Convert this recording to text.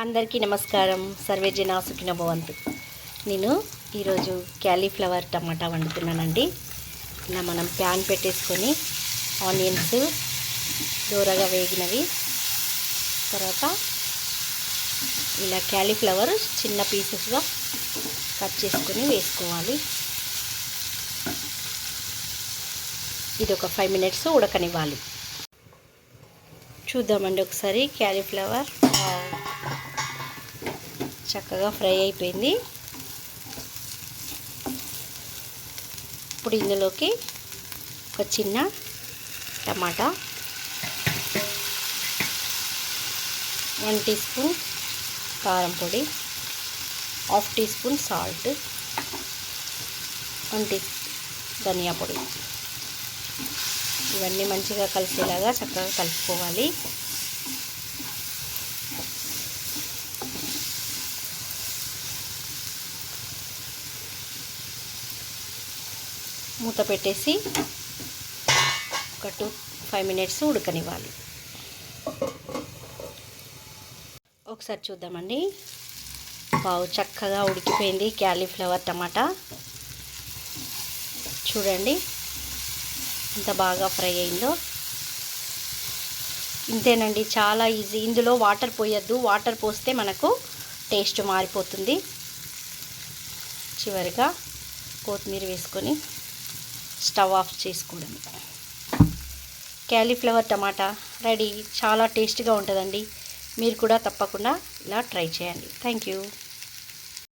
అందరికీ నమస్కారం. సర్వేజన సుఖిన భవంతు నేను ఈరోజు క్యాలీఫ్లవర్ టమాటా వండుతున్నానండి. ఇలా మనం ప్యాన్ పెట్టేసుకొని ఆనియన్స్ దూరగా వేగినవి. తర్వాత ఇలా క్యాలీఫ్లవర్ చిన్న పీసెస్గా కట్ చేసుకొని వేసుకోవాలి. ఇది ఒక ఫైవ్ మినిట్స్ ఉడకనివ్వాలి. చూద్దామండి ఒకసారి క్యాలీఫ్లవర్. చక్కగా ఫ్రై అయిపోయింది. ఇప్పుడు ఇందులోకి ఒక చిన్న టమాటా వన్ టీ స్పూన్ కారం పొడి half teaspoon salt one tea ధనియా పొడి. ఇవన్నీ మంచిగా కలిసేలాగా చక్కగా కలుపుకోవాలి. మూత పెట్టేసి ఒక టూ ఫైవ్ మినిట్స్ ఉడకనివ్వాలి. ఒకసారి చూద్దామండి. బావు చక్కగా ఉడికిపోయింది క్యాలీఫ్లవర్ టమాటా. చూడండి ఎంత బాగా ఫ్రై అయిందో. ఇంతేనండి చాలా ఈజీ. ఇందులో వాటర్ పోయొద్దు. వాటర్ పోస్తే మనకు టేస్ట్ మారిపోతుంది. చివరిగా కొత్తిమీర వేసుకొని స్టవ్ ఆఫ్ చేసుకోవడం క్యాలీఫ్లవర్ టమాటా రెడీ. చాలా టేస్ట్గా ఉంటుందండి. మీరు కూడా తప్పకుండా ఇలా ట్రై చేయండి. Thank you.